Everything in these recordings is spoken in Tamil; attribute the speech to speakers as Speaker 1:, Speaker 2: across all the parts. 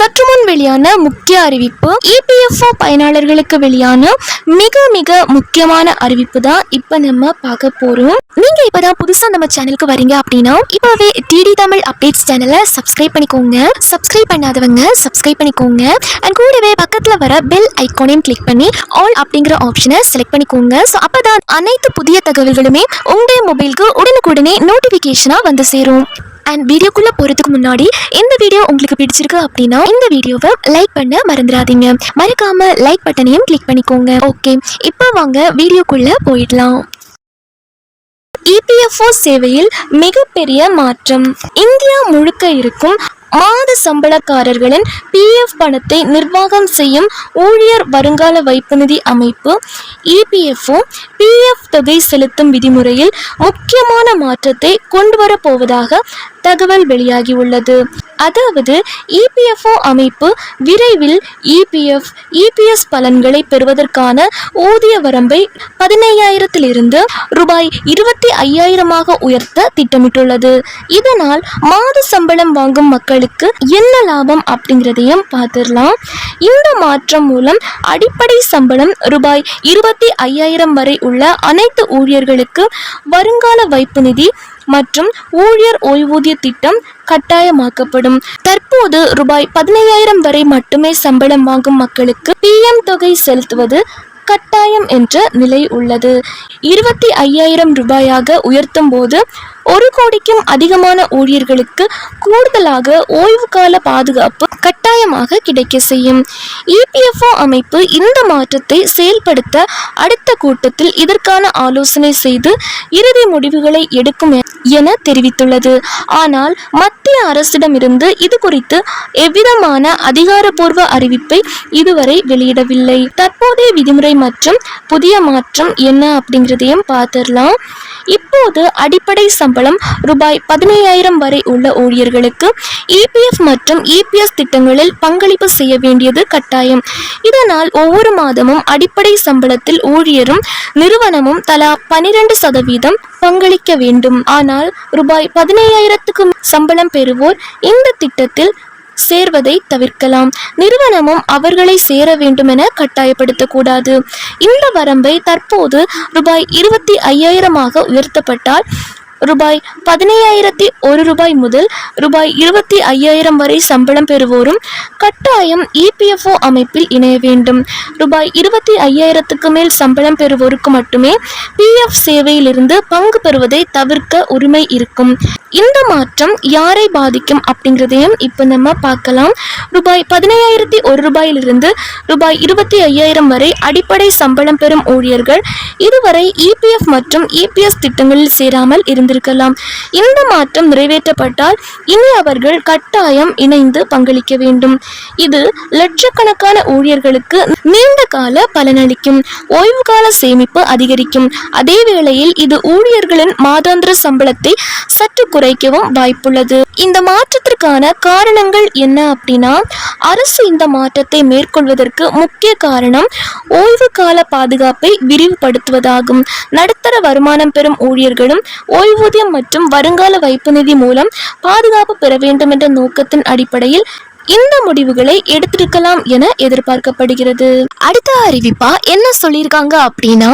Speaker 1: சற்று முன் வெளியான முக்கிய அறிவிப்பு இபிஎஃப்ஓ பயனாளர்களுக்கு வெளியான மிக மிக முக்கியமான அறிவிப்பு தான் இப்போ நம்ம பார்க்க போறோம். நீங்க இப்பதான் புதுசா நம்ம சேனலுக்கு வரீங்க அப்படின்னா இப்பவே டிடி தமிழ் அப்டேட்ஸ் சேனலை சப்ஸ்கிரைப் பண்ணிக்கோங்க. சப்ஸ்கிரைப் பண்ணாதவங்க சப்ஸ்கிரைப் பண்ணிக்கோங்க. அண்ட் கூடவே பக்கத்துல வர பெல் ஐகானையும் கிளிக் பண்ணி ஆல் அப்படிங்கிற ஆப்ஷனை செலக்ட் பண்ணிக்கோங்க. ஸோ அப்பதான் அனைத்து புதிய தகவல்களுமே உங்களுடைய மொபைலுக்கு உடனுக்குடனே நோட்டிஃபிகேஷனாக வந்து சேரும். அண்ட் வீடியோக்குள்ள போறதுக்கு முன்னாடி இந்த வீடியோ உங்களுக்கு பிடிச்சிருக்கு அப்படின்னா இந்த வீடியோவை லைக் பண்ண மறந்துடாதீங்க. மறக்காம லைக் பட்டனையும் கிளிக் பண்ணிக்கோங்க. ஓகே இப்போ வாங்க வீடியோக்குள்ள போயிடலாம். இபிஎஃப்ஓ சேவையில் மிகப்பெரிய மாற்றம். இந்தியா முழுக்க இருக்கும் மாத சம்பளக்காரர்களின் பிஎஃப் பணத்தை நிர்வாகம் செய்யும் ஊழியர் வருங்கால வைப்பு நிதி அமைப்பு இபிஎஃப்ஓ பிஎஃப் தொகை செலுத்தும் விதிமுறையில் முக்கியமான மாற்றத்தை கொண்டு போவதாக தகவல் வெளியாகியுள்ளது. அதாவது இபிஎஃப்ஓ அமைப்பு விரைவில் இபிஎஃப் இபிஎஸ் பலன்களை பெறுவதற்கான ஊதிய வரம்பை பதினையாயிரத்திலிருந்து ரூபாய் இருபத்தி ஐயாயிரமாக உயர்த்த திட்டமிட்டுள்ளது. இதனால் மாத சம்பளம் வாங்கும் மக்களுக்கு என்ன லாபம் அப்படிங்கிறதையும் பார்த்துடலாம். இந்த மாற்றம் மூலம் அடிப்படை சம்பளம் ரூபாய் இருபத்தி ஐயாயிரம் வரை உள்ள அனைத்து ஊழியர்களுக்கு வருங்கால வைப்பு நிதி மற்றும் ஊழியர் ஓய்வூதிய திட்டம் கட்டாயமாக்கப்படும். தற்போது ரூபாய் பதினையாயிரம் வரை மட்டுமே சம்பளம் வாங்கும் மக்களுக்கு பிஎம் தொகை செலுத்துவது கட்டாயம் என்ற நிலை உள்ளது. இருபத்தி ஐயாயிரம் ரூபாயாக உயர்த்தும் போது ஒரு கோடிக்கும் அதிகமான ஊழியர்களுக்கு கூடுதலாக ஓய்வு கால பாதுகாப்பு கட்டாயமாக கிடைக்க செய்யும். இபிஎஃப்ஓ அமைப்பு இந்த மாற்றத்தை செயல்படுத்த அடுத்த கூட்டத்தில் இதற்கான ஆலோசனை செய்து இறுதி முடிவுகளை எடுக்கும் என தெரிவித்துள்ளது. ஆனால் மத்திய அரசிடமிருந்து இது குறித்து எவ்விதமான அதிகாரப்பூர்வ அறிவிப்பை இதுவரை வெளியிடவில்லை. தற்போதைய விதிமுறை மற்றும் புதிய மாற்றம் என்ன அப்படிங்கிறதையும் பார்த்துடலாம். இப்போது அடிப்படை சம்பளம் ரூபாய் பதினையாயிரம் வரை உள்ள ஊழியர்களுக்கு இபிஎஃப் மற்றும் இபிஎஸ் திட்டங்களில் பங்களிப்பு செய்ய வேண்டியது கட்டாயம். இதனால் ஒவ்வொரு மாதமும் அடிப்படை சம்பளத்தில் ஊழியரும் நிறுவனமும் தலா பனிரெண்டு சதவீதம் பங்களிக்க வேண்டும். ஆனால் ரூபாய் பதினையாயிரத்துக்கும் சம்பளம் பெறுவோர் இந்த திட்டத்தில் சேர்வதை தவிர்க்கலாம். நிறுவனமும் அவர்களை சேர வேண்டுமென கட்டாயப்படுத்தக்கூடாது. இந்த வரம்பை தற்போது ரூபாய் இருபத்தி ஐயாயிரமாக உயர்த்தப்பட்டால் ரூபாய் பதினையாயிரத்தி ஒரு ரூபாய் முதல் ரூபாய் இருபத்தி ஐயாயிரம் வரை சம்பளம் பெறுவோரும் கட்டாயம் இபிஎஃப்ஓ அமைப்பில் இணைய வேண்டும். ரூபாய் இருபத்தி ஐயாயிரத்துக்கு மேல் சம்பளம் பெறுவோருக்கு மட்டுமே பிஎஃப் சேவையிலிருந்து பங்கு பெறுவதை தவிர்க்க உரிமை இருக்கும். இந்த மாற்றம் யாரை பாதிக்கும் அப்படிங்கிறதையும் இப்போ நம்ம பார்க்கலாம். ரூபாய் பதினையாயிரத்தி ஒரு ரூபாயிலிருந்து ரூபாய் இருபத்தி ஐயாயிரம் வரை அடிப்படை சம்பளம் பெறும் ஊழியர்கள் இதுவரை இபிஎஃப் மற்றும் இபிஎஸ் திட்டங்களில் சேராமல் இருந்திருக்கலாம் இந்த மாற்றம் நிறைவேற்றப்பட்டால் இனி அவர்கள் கட்டாயம் இணைந்து பங்களிக்க வேண்டும். இது லட்சக்கணக்கான ஊழியர்களுக்கு நீண்ட கால பலனளிக்கும். ஓய்வு கால சேமிப்பு அதிகரிக்கும். அதே வேளையில் இது ஊழியர்களின் மாதாந்திர சம்பளத்தை சற்று குறைக்கவும் வாய்ப்புள்ளது. இந்த மாற்றத்திற்கான காரணங்கள் என்ன அப்படின்னா அரசு இந்த மாற்றத்தை மேற்கொள்வதற்கு முக்கிய காரணம் ஓய்வு கால பாதுகாப்பை விரிவுபடுத்துவதாகும். நடுத்தர வருமானம் பெறும் ஊழியர்களும் ஓய்வு ஓய்வூதியம் மற்றும் வருங்கால வைப்பு நிதி மூலம் பாதுகாப்பு பெற வேண்டும் என்ற நோக்கத்தின் அடிப்படையில் இந்த முடிவுகளை எடுத்திருக்கலாம் என எதிர்பார்க்கப்படுகிறது. அடுத்த அறிவிப்பா என்ன சொல்லியிருக்காங்க அப்படின்னா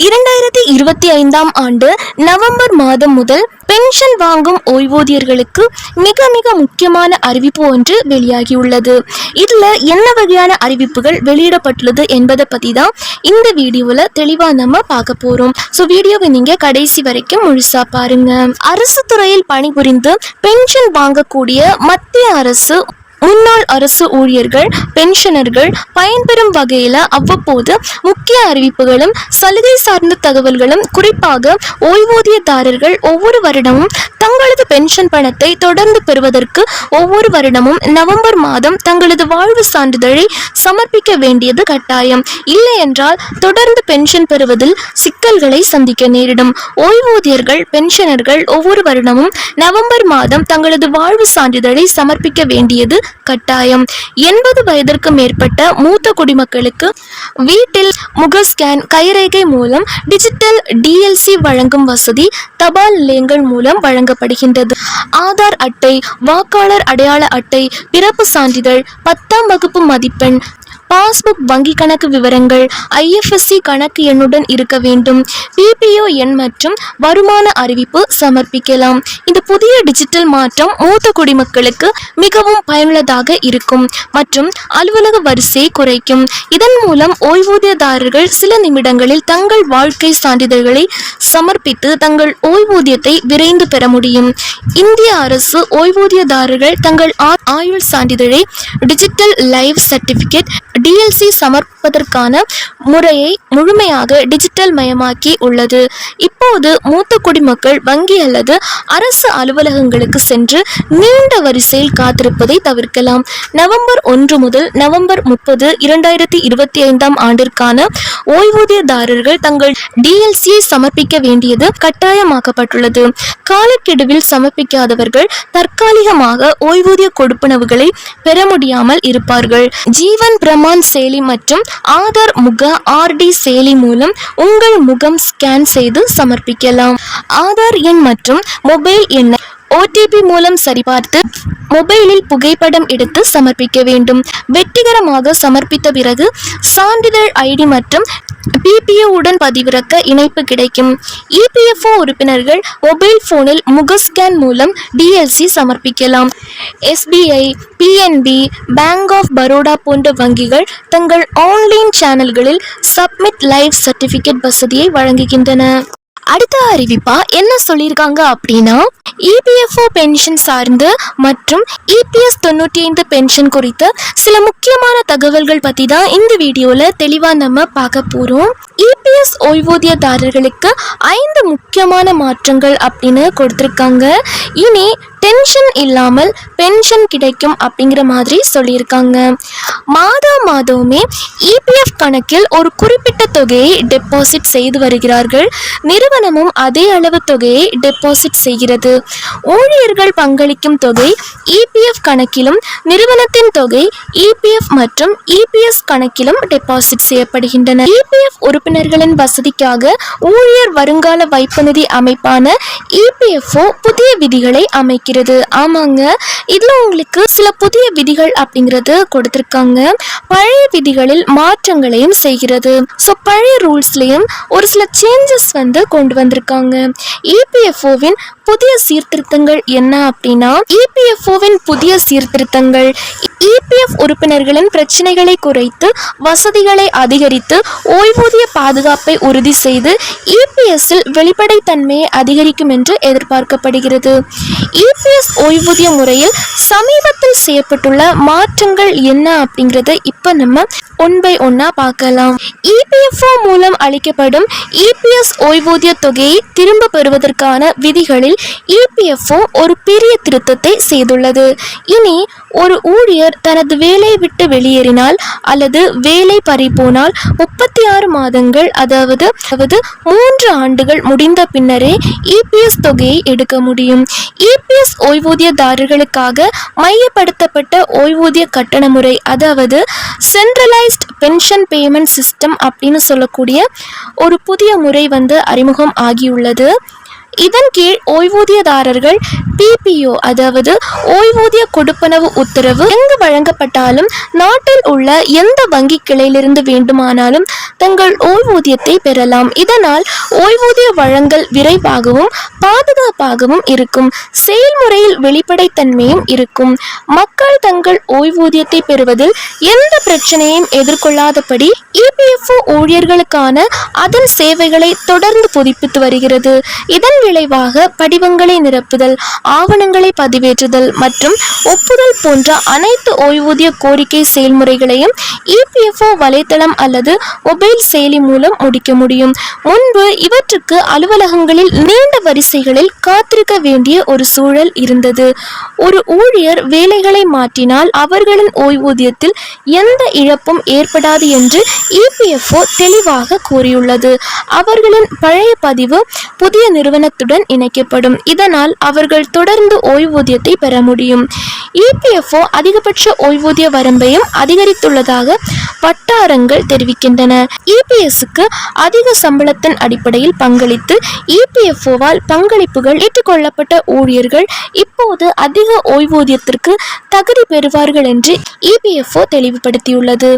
Speaker 1: இரண்டாயிரத்தி இருபத்தி ஐந்தாம் ஆண்டு நவம்பர் மாதம் முதல் பென்ஷன் வாங்கும் ஓய்வூதியர்களுக்கு மிக மிக முக்கியமான அறிவிப்பு ஒன்று வெளியாகியுள்ளது. இதில் என்ன வகையான அறிவிப்புகள் வெளியிடப்பட்டுள்ளது என்பதை பற்றி தான் இந்த வீடியோவில் தெளிவாக நம்ம பார்க்க போகிறோம் ஸோ வீடியோவை நீங்கள் கடைசி வரைக்கும் முழுசாக பாருங்கள் அரசு துறையில் பணிபுரிந்து பென்ஷன் வாங்கக்கூடிய மத்திய அரசு முன்னாள் அரசு ஊழியர்கள் பென்ஷனர்கள் பயன்பெறும் வகையில் அவ்வப்போது முக்கிய அறிவிப்புகளும் சலுகை சார்ந்த தகவல்களும் குறிப்பாக ஓய்வூதியதாரர்கள் ஒவ்வொரு வருடமும் தங்களது பென்ஷன் பணத்தை தொடர்ந்து பெறுவதற்கு ஒவ்வொரு வருடமும் நவம்பர் மாதம் தங்களது வாழ்வு சான்றிதழை சமர்ப்பிக்க வேண்டியது கட்டாயம். இல்லை என்றால் தொடர்ந்து பென்ஷன் பெறுவதில் சிக்கல்களை சந்திக்க நேரிடும். ஓய்வூதியர்கள் பென்ஷனர்கள் ஒவ்வொரு வருடமும் நவம்பர் மாதம் தங்களது வாழ்வு சான்றிதழை சமர்ப்பிக்க வேண்டியது கட்டாயம். எண்பது வயதிற்கு மேற்பட்ட மூத்த குடிமக்களுக்கு வீட்டில் முக ஸ்கேன் கைரேகை மூலம் டிஜிட்டல் டிஎல்சி வழங்கும் வசதி தபால் நிலையங்கள் மூலம் வழங்கப்படுகின்றது. ஆதார் அட்டை வாக்காளர் அடையாள அட்டை பிறப்பு சான்றிதழ் பத்தாம் வகுப்பு மதிப்பெண் பாஸ்புக் வங்கி கணக்கு விவரங்கள் ஐஎஃப்எஸ்சி கணக்கு எண்ணுடன் இருக்க வேண்டும். பிபிஓ எண் மற்றும் வருமான அறிவிப்பு சமர்ப்பிக்கலாம். இந்த புதிய டிஜிட்டல் மாற்றம் மூத்த குடிமக்களுக்கு மிகவும் பயனுள்ளதாக இருக்கும் மற்றும் அலுவலக வரிசையை குறைக்கும். இதன் மூலம் ஓய்வூதியதாரர்கள் சில நிமிடங்களில் தங்கள் வாழ்க்கை சான்றிதழ்களை சமர்ப்பித்து தங்கள் ஓய்வூதியத்தை விரைந்து பெற முடியும். இந்திய அரசு ஓய்வூதியதாரர்கள் தங்கள் ஆ- ஆயுள் சான்றிதழை டிஜிட்டல் லைஃப் சர்டிபிகேட் டிஎல்சி சமர்ப்பதற்கான முறையை முழுமையாக டிஜிட்டல் மயமாக்கி உள்ளது. இப்போது மூத்த குடிமக்கள் வங்கி அல்லது அரசு அலுவலகங்களுக்கு சென்று நீண்ட வரிசையில் காத்திருப்பதை தவிர்க்கலாம். நவம்பர் ஒன்று முதல் நவம்பர் முப்பது இரண்டாயிரத்தி இருபத்தி ஐந்தாம் ஆண்டிற்கான ஓய்வூதியதாரர்கள் தங்கள் டிஎல்சியை சமர்ப்பிக்க வேண்டியது கட்டாயமாக்கப்பட்டுள்ளது. காலக்கெடுவில் சமர்ப்பிக்காதவர்கள் தற்காலிகமாக ஓய்வூதிய கொடுப்பனவுகளை பெற முடியாமல் இருப்பார்கள். ஜீவன் பிரமான் செயலி மற்றும் ஆதார் முக ஆர்டி செயலி மூலம் உங்கள் முகம் ஸ்கேன் செய்து சமர்ப்பிக்கலாம். ஆதார் எண் மற்றும் மொபைல் எண்ணை ஓடிபி மூலம் சரிபார்த்து மொபைலில் புகைப்படம் எடுத்து சமர்ப்பிக்க வேண்டும். வெற்றிகரமாக சமர்ப்பித்த பிறகு சான்றிதழ் ஐடி மற்றும் பிபிஓ உடன் பதிவிறக்க இணைப்பு கிடைக்கும். இபிஎஃப்ஓ உறுப்பினர்கள் மொபைல் போனில் முக ஸ்கேன் மூலம் டிஎல்சி சமர்ப்பிக்கலாம். SBI PNB bank of Baroda போன்ற வங்கிகள் தங்கள் ஆன்லைன் சேனல்களில் சப்மிட் லைவ் சர்டிஃபிகேட் வசதியை வழங்குகின்றன. அடுத்த அறிவிப்பா என்ன சொல்லியிருக்காங்க அப்படின்னா இபிஎஃப்ஓ பென்ஷன் சார்ந்து மற்றும் இபிஎஸ் தொண்ணூற்றி ஐந்து பென்ஷன் குறித்த சில முக்கியமான தகவல்கள் பற்றி தான் இந்த வீடியோவில் தெளிவாக நம்ம பார்க்க போகிறோம் இபிஎஸ் ஓய்வூதியதாரர்களுக்கு ஐந்து முக்கியமான மாற்றங்கள் அப்படின்னு கொடுத்துருக்காங்க. இனி டென்ஷன் இல்லாமல் பென்ஷன் கிடைக்கும் அப்படிங்கிற மாதிரி சொல்லியிருக்காங்க. மாதா மாதமே இபிஎஃப் கணக்கில் ஒரு குறிப்பிட்ட தொகையை டெபாசிட் செய்து வருகிறார்கள். நிறுவனமும் அதே அளவு தொகையை டெபாசிட் செய்கிறது. ஊழியர்கள் பங்களிக்கும் தொகை இபிஎஃப் கணக்கிலும் நிறுவனத்தின் தொகை இபிஎஃப் மற்றும் இபிஎஸ் கணக்கிலும் டெபாசிட் செய்யப்படுகின்றன. இபிஎஃப் உறுப்பினர்களின் வசதிக்காக ஊழியர் வருங்கால வைப்பு நிதி அமைப்பான இபிஎஃப்ஓ புதிய விதிகளை அமைக்கிறது. ஆமாங்க. இதுல உங்களுக்கு சில புதிய விதிகள் அப்படிங்கிறது கொடுத்துருக்காங்க. பழைய விதிகளில் மாற்றங்களையும் செய்கிறது. ஸோ பழைய ரூல்ஸ்லயும் ஒரு சில சேஞ்சஸ் வந்து கொண்டு வந்திருக்காங்க. இபிஎஃப்ஓவின் புதிய சீர்திருத்தங்கள் என்ன அப்படின்னா இபிஎஃப்ஓவின் புதிய சீர்திருத்தங்கள். இபிஎஃப் உறுப்பினர்களின் பிரச்சனைகளை குறைத்து வசதிகளை அதிகரித்து ஓய்வூதிய பாதுகாப்பை உறுதி செய்து இபிஎஸ்ஸில் வெளிப்படைத்தன்மையை அதிகரிக்கும் என்று எதிர்பார்க்கப்படுகிறது. இபிஎஸ் ஓய்வூதிய முறையில் சமீபத்தில் செய்யப்பட்டுள்ள மாற்றங்கள் என்ன அப்படிங்கிறத இப்போ நம்ம ஒன் பை ஒன்னா பார்க்கலாம் இபிஎஃப்ஓ மூலம் அளிக்கப்படும் இபிஎஸ் ஓய்வூதிய தொகையை திரும்ப பெறுவதற்கான விதிகளில் இபிஎஃப்ஓ ஒரு பெரிய திருத்தத்தை செய்துள்ளது. இனி ஒரு ஊழியர் தனது வேலையை விட்டு வெளியேறினால் அல்லது வேலை பறிபோனால் முப்பத்தி ஆறு மாதங்கள் அதாவது அதாவது மூன்று ஆண்டுகள் முடிந்த பின்னரே இபிஎஸ் தொகையை எடுக்க முடியும். இபிஎஸ் ஓய்வூதியதாரர்களுக்காக மையப்படுத்தப்பட்ட ஓய்வூதிய கட்டண முறை அதாவது சென்ட்ரலைஸ்ட் பென்ஷன் பேமெண்ட் சிஸ்டம் அப்படின்னு சொல்லக்கூடிய ஒரு புதிய முறை வந்து அறிமுகம் ஆகியுள்ளது. இதன் கீழ் ஓய்வூதியதாரர்கள் பிபிஓ அதாவது ஓய்வூதிய கொடுப்பனவு உத்தரவு எங்கு வழங்கப்பட்டாலும் நாட்டில் உள்ள எந்த வங்கி கிளையிலிருந்து வேண்டுமானாலும் தங்கள் ஓய்வூதியத்தை பெறலாம். இதனால் ஓய்வூதிய வழங்கல் விரைவாகவும் பாதுகாப்பாகவும் இருக்கும். செயல்முறையில் வெளிப்படைத்தன்மையும் இருக்கும். மக்கள் தங்கள் ஓய்வூதியத்தை பெறுவதில் எந்த பிரச்சனையும் எதிர்கொள்ளாதபடி இபிஎஃப்ஓ ஊழியர்களுக்கான அதன் சேவைகளை தொடர்ந்து புதுப்பித்து வருகிறது. இதன் இதன் விளைவாக படிவங்களை நிரப்புதல் ஆவணங்களை பதிவேற்றுதல் மற்றும் ஒப்புதல் போன்ற அனைத்து ஓய்வூதிய கோரிக்கை செயல்முறைகளையும் இபிஎஃப்ஓ வலைத்தளம் அல்லது மொபைல் செயலி மூலம் முடிக்க முடியும். முன்பு இவற்றுக்கு அலுவலகங்களில் நீண்ட வரிசைகளில் காத்திருக்க வேண்டிய ஒரு சூழல் இருந்தது. ஒரு ஊழியர் வேலைகளை மாற்றினால் அவர்களின் ஓய்வூதியத்தில் எந்த இழப்பும் ஏற்படாது என்று இபிஎஃப்ஓ தெளிவாக கூறியுள்ளது. அவர்களின் பழைய பதிவு புதிய நிறுவன பணத்துடன் இணைக்கப்படும். இதனால் அவர்கள் தொடர்ந்து ஓய்வூதியத்தை பெற முடியும். இபிஎஃப்ஓ அதிகபட்ச ஓய்வூதிய வரம்பையும் அதிகரித்துள்ளதாக வட்டாரங்கள் தெரிவிக்கின்றன. இபிஎஸ்க்கு அதிக சம்பளத்தின் அடிப்படையில் பங்களித்து இபிஎஃப்ஓவால் பங்களிப்புகள் ஏற்றுக்கொள்ளப்பட்ட ஊழியர்கள் இப்போது அதிக ஓய்வூதியத்திற்கு தகுதி பெறுவார்கள் என்று இபிஎஃப்ஓ தெளிவுபடுத்தியுள்ளது.